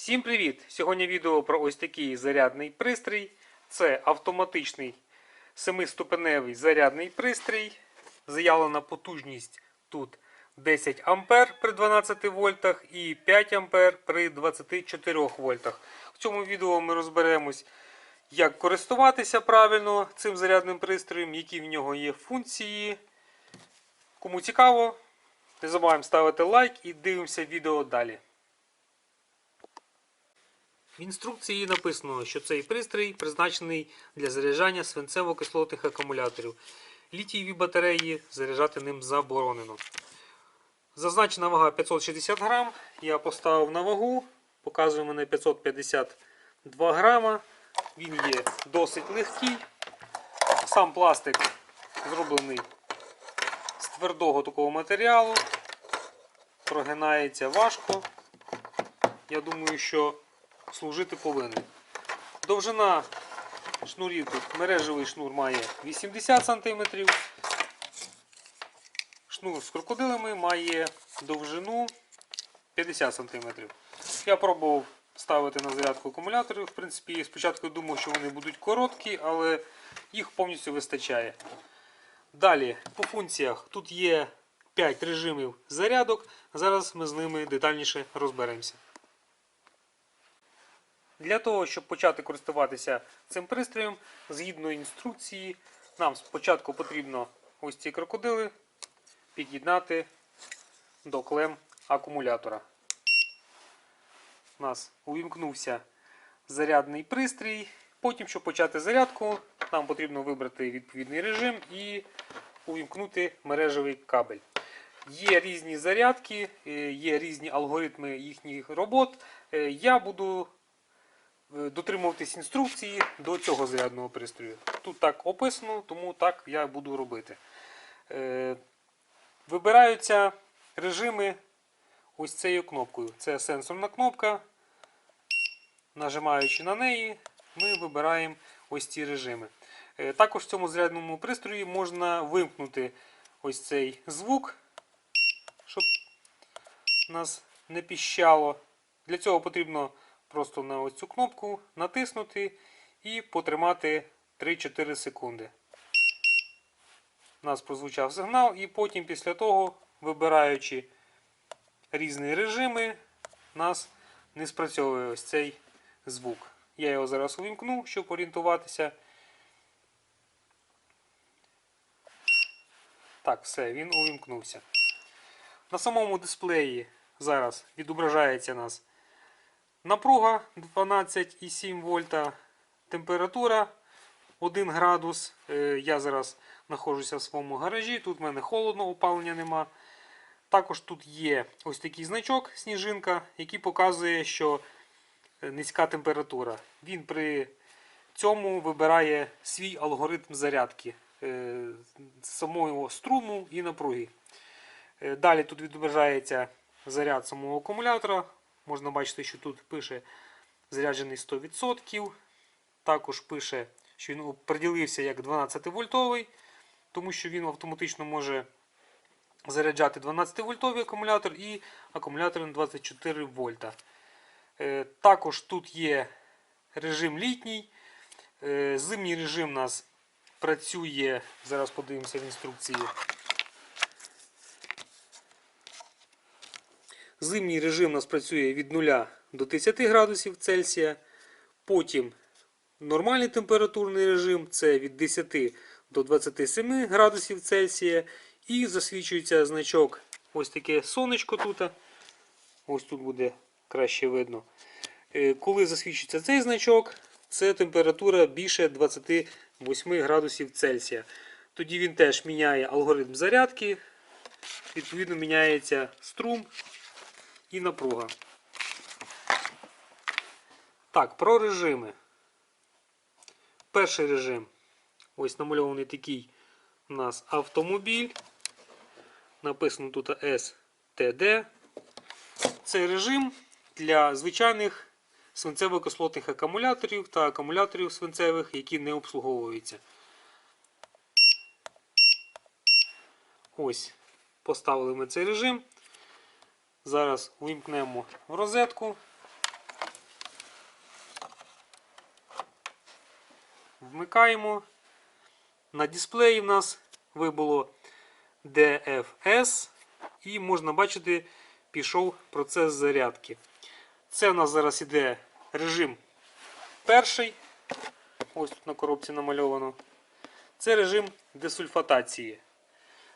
Всім привіт! Сьогодні відео про ось такий зарядний пристрій. Це автоматичний семиступеневий зарядний пристрій. Заявлена потужність тут 10 А при 12 вольтах і 5 А при 24 вольтах. В цьому відео ми розберемось, як користуватися правильно цим зарядним пристроєм, які в нього є функції. Кому цікаво, не забуваємо ставити лайк і дивимося відео далі. В інструкції написано, що цей пристрій призначений для заряджання свинцево-кислотних акумуляторів. Літієві батареї заряджати ним заборонено. Зазначена вага 560 грам. Я поставив на вагу, показує мене 552 грама. Він є досить легкий. Сам пластик зроблений з твердого такого матеріалу. Прогинається важко. Я думаю, що служити повинен. Довжина шнурів мережевий шнур має 80 см. Шнур з крокодилами має довжину 50 см. Я пробував ставити на зарядку акумулятори. В принципі, спочатку думав, що вони будуть короткі, але їх повністю вистачає. Далі, по функціях, тут є 5 режимів зарядок. Зараз ми з ними детальніше розберемося. Для того, щоб почати користуватися цим пристроєм, згідно інструкції, нам спочатку потрібно ось ці крокодили під'єднати до клем акумулятора. У нас увімкнувся зарядний пристрій. Потім, щоб почати зарядку, нам потрібно вибрати відповідний режим і увімкнути мережевий кабель. Є різні зарядки, е, є різні алгоритми їхніх робот. Е, Я буду дотримуватись інструкції до цього зарядного пристрою. Тут так описано, тому так я буду робити. Е, Вибираються режими ось цією кнопкою. Це сенсорна кнопка. Нажимаючи на неї, ми вибираємо ось ці режими. Е, Також в цьому зарядному пристрої можна вимкнути ось цей звук, щоб нас не піщало. Для цього потрібно просто на ось цю кнопку натиснути і потримати 3-4 секунди. У нас прозвучав сигнал, і потім після того, вибираючи різні режими, у нас не спрацьовує ось цей звук. Я його зараз увімкну, щоб орієнтуватися. Так, все, він увімкнувся. На самому дисплеї зараз відображається нас напруга 12,7 вольта, температура 1 градус. Е, Я зараз знаходжуся в своєму гаражі, тут в мене холодно, опалення нема. Також тут є ось такий значок сніжинка, який показує, що низька температура. Він при цьому вибирає свій алгоритм зарядки е, самого струму і напруги. Е, Далі тут відображається заряд самого акумулятора. Можна бачити, що тут пише заряджений 100%. Також пише, що він приділився як 12 вольтовий, тому що він автоматично може заряджати 12 вольтовий акумулятор і акумулятор на 24 вольта. Е, Також тут є режим літній. Е, Зимній режим у нас працює, зараз подивимося в інструкції. Зимній режим у нас працює від 0 до 10 градусів Цельсія. Потім нормальний температурний режим це від 10 до 27 градусів Цельсія. І засвічується значок ось таке сонечко тут. Ось тут буде краще видно. Е, Коли засвічується цей значок, це температура більше 28 градусів Цельсія. Тоді він теж міняє алгоритм зарядки. Відповідно, міняється струм і напруга. Так, про режими. Перший режим. Ось намальований такий у нас автомобіль. Написано тут STD. Це режим для звичайних свинцево-кислотних акумуляторів та акумуляторів свинцевих, які не обслуговуються. Ось, поставили ми цей режим. Зараз вимкнемо в розетку. Вмикаємо. На дисплеї в нас вибуло DFS, і можна бачити, пішов процес зарядки. Це в нас зараз іде режим перший. Ось тут на коробці намальовано. Це режим десульфатації.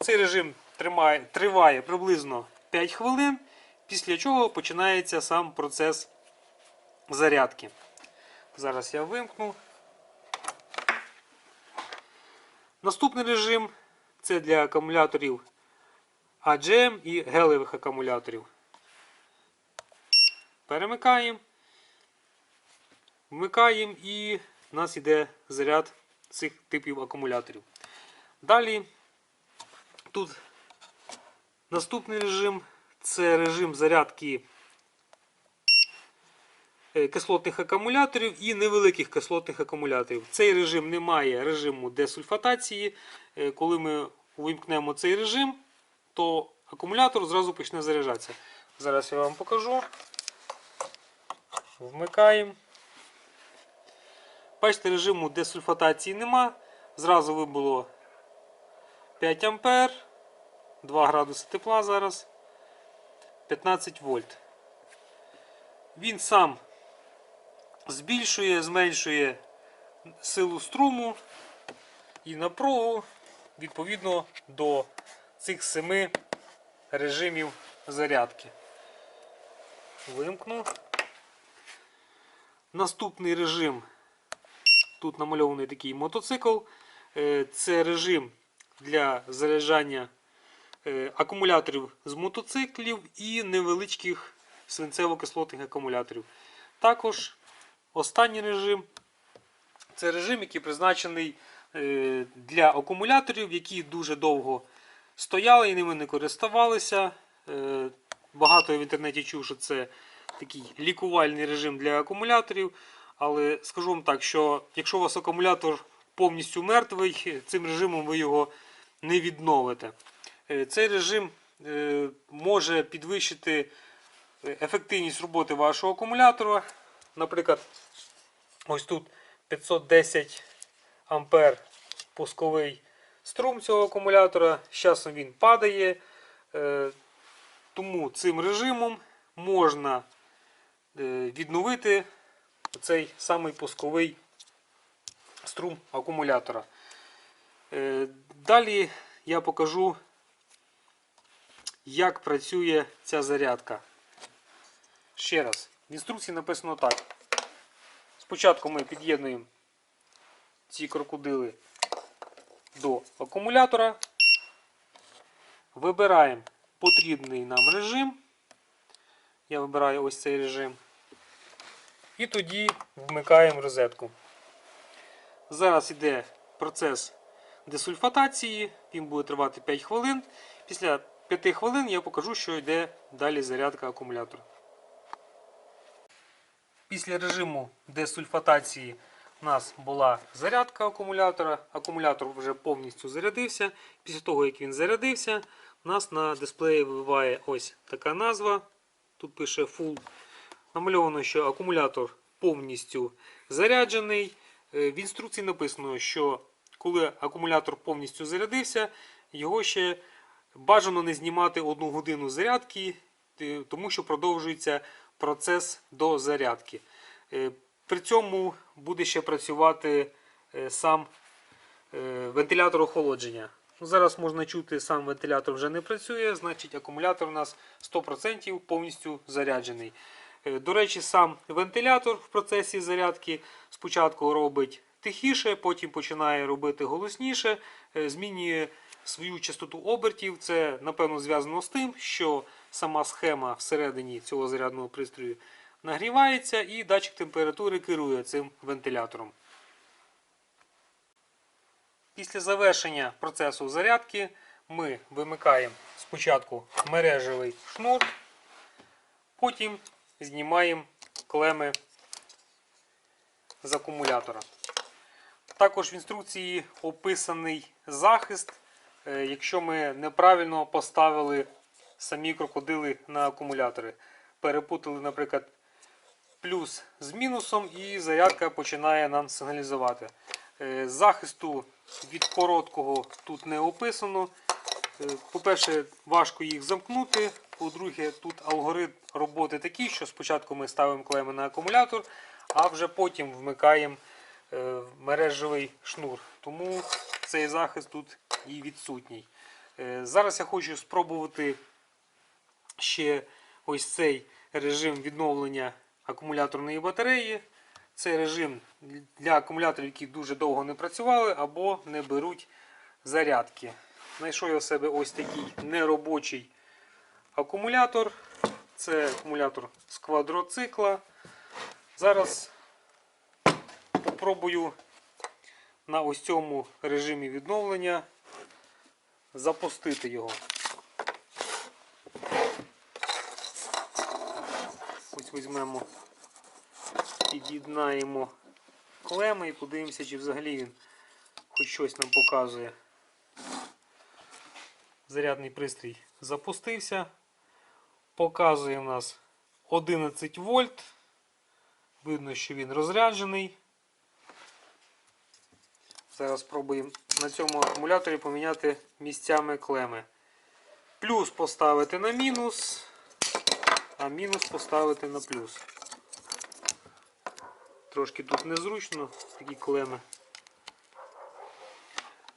Цей режим тримає, триває приблизно 5 хвилин, після чого починається сам процес зарядки. Зараз я вимкну. Наступний режим це для акумуляторів AGM і гелевих акумуляторів. Перемикаємо. Вмикаємо і в нас йде заряд цих типів акумуляторів. Далі тут наступний режим це режим зарядки е, кислотних акумуляторів і невеликих кислотних акумуляторів. Цей режим не має режиму десульфатації. Е, Коли ми увімкнемо цей режим, то акумулятор зразу почне заряджатися. Зараз я вам покажу. Вмикаємо. Бачите, режиму десульфатації нема. Зразу вибуло 5 ампер, 2 градуси тепла зараз, 15 вольт. Він сам збільшує, зменшує силу струму і напругу відповідно до цих семи режимів зарядки. Вимкну. Наступний режим. Тут намальований такий мотоцикл. Е, Це режим для заряджання акумуляторів з мотоциклів і невеличких свинцево-кислотних акумуляторів. Також останній режим це режим, який призначений е, для акумуляторів, які дуже довго стояли і ними не користувалися. Е, Багато я в інтернеті чув, що це такий лікувальний режим для акумуляторів. Але скажу вам так, що якщо у вас акумулятор повністю мертвий, цим режимом ви його не відновите. Е, Цей режим е, може підвищити е, ефективність роботи вашого акумулятора. Наприклад, ось тут 510 ампер пусковий струм цього акумулятора. З часом він падає. Тому цим режимом можна відновити цей самий пусковий струм акумулятора. Далі я покажу, як працює ця зарядка. Ще раз, в інструкції написано так. Спочатку ми під'єднуємо ці крокодили до акумулятора. Вибираємо потрібний нам режим. Я вибираю ось цей режим. І тоді вмикаємо розетку. Зараз йде процес десульфатації, він буде тривати 5 хвилин. Після 5 хвилин я покажу, що йде далі зарядка акумулятора. Після режиму десульфатації у нас була зарядка акумулятора. Акумулятор вже повністю зарядився. Після того, як він зарядився, у нас на дисплеї вибиває ось така назва. Тут пише Full. Намальовано, що акумулятор повністю заряджений. Е, В інструкції написано, що коли акумулятор повністю зарядився, його ще бажано не знімати одну годину зарядки, тому що продовжується процес до зарядки. Е, При цьому буде ще працювати е, сам е, вентилятор охолодження. Ну, Зараз можна чути, сам вентилятор вже не працює, значить акумулятор у нас 100% повністю заряджений. До речі, сам вентилятор в процесі зарядки спочатку робить тихіше, потім починає робити голосніше, змінює свою частоту обертів. Це, напевно, зв'язано з тим, що сама схема всередині цього зарядного пристрою нагрівається і датчик температури керує цим вентилятором. Після завершення процесу зарядки ми вимикаємо спочатку мережевий шнур, потім знімаємо клеми з акумулятора. Також в інструкції описаний захист, якщо ми неправильно поставили самі крокодили на акумулятори. Перепутали, наприклад, плюс з мінусом, і зарядка починає нам сигналізувати. Е, Захисту від короткого тут не описано. Е, По-перше, важко їх замкнути. По-друге, тут алгоритм роботи такий, що спочатку ми ставимо клеми на акумулятор, а вже потім вмикаємо е, мережевий шнур. Тому цей захист тут і відсутній. Е, Зараз я хочу спробувати ще ось цей режим відновлення акумуляторної батареї. Це режим для акумуляторів, які дуже довго не працювали або не беруть зарядки. Знайшов я в себе ось такий неробочий акумулятор. Це акумулятор з квадроцикла. Зараз попробую на ось цьому режимі відновлення запустити його. Ось візьмемо, під'єднаємо клеми і подивимося, чи взагалі він хоч щось нам показує. Зарядний пристрій запустився. Показує в нас 11 вольт. Видно, що він розряджений. Зараз спробуємо на цьому акумуляторі поміняти місцями клеми. Плюс поставити на мінус, а мінус поставити на плюс. Трошки тут незручно, такі клеми.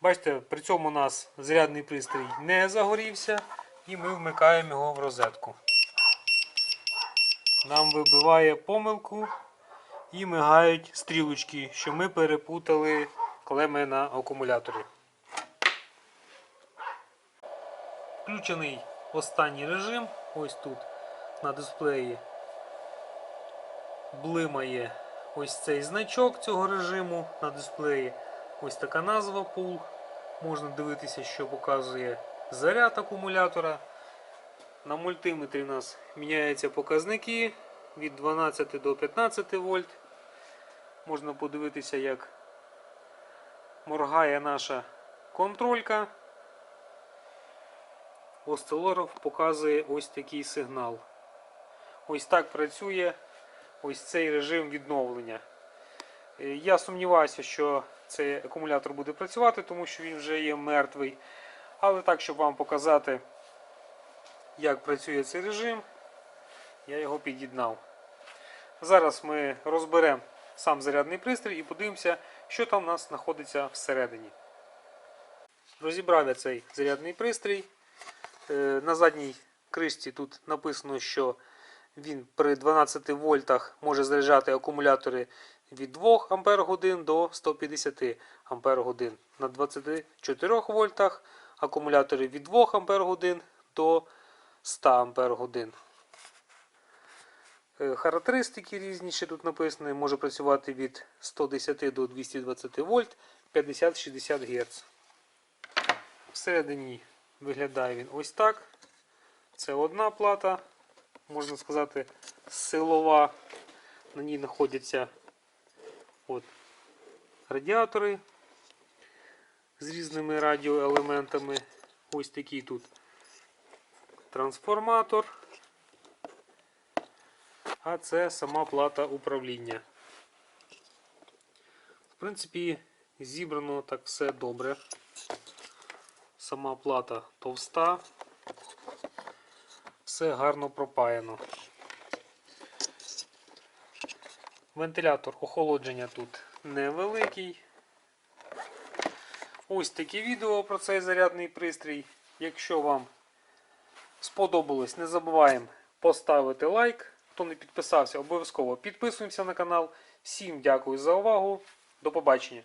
Бачите, при цьому у нас зарядний пристрій не загорівся і ми вмикаємо його в розетку. Нам вибиває помилку і мигають стрілочки, що ми перепутали клеми на акумуляторі. Включений останній режим. Ось тут на дисплеї блимає ось цей значок цього режиму на дисплеї. Ось така назва пул. Можна дивитися, що показує заряд акумулятора. На мультиметрі у нас міняються показники від 12 до 15 вольт. Можна подивитися, як моргає наша контролька. Осцилограф показує ось такий сигнал. Ось так працює ось цей режим відновлення. Е, Я сумніваюся, що цей акумулятор буде працювати, тому що він вже є мертвий. Але так, щоб вам показати, як працює цей режим, я його під'єднав. Зараз ми розберемо сам зарядний пристрій і подивимося, що там у нас знаходиться всередині. Розібрав я цей зарядний пристрій. Е, На задній кришці тут написано, що він при 12 вольтах може заряджати акумулятори від 2 Ампер до 150 Ампер На 24 вольтах акумулятори від 2 Ампер до 100 Ампер Е, Характеристики різні ще тут написані. Може працювати від 110 до 220 вольт 50-60 Гц. Всередині виглядає він ось так. Це одна плата, можна сказати, силова. На ній знаходяться от, радіатори з різними радіоелементами. Ось такий тут трансформатор. А це сама плата управління. В принципі, зібрано так все добре. Сама плата товста. Все гарно пропаяно. Вентилятор охолодження тут невеликий. Ось таке відео про цей зарядний пристрій. Якщо вам сподобалось, не забуваємо поставити лайк. Хто не підписався, обов'язково підписуємося на канал. Всім дякую за увагу. До побачення.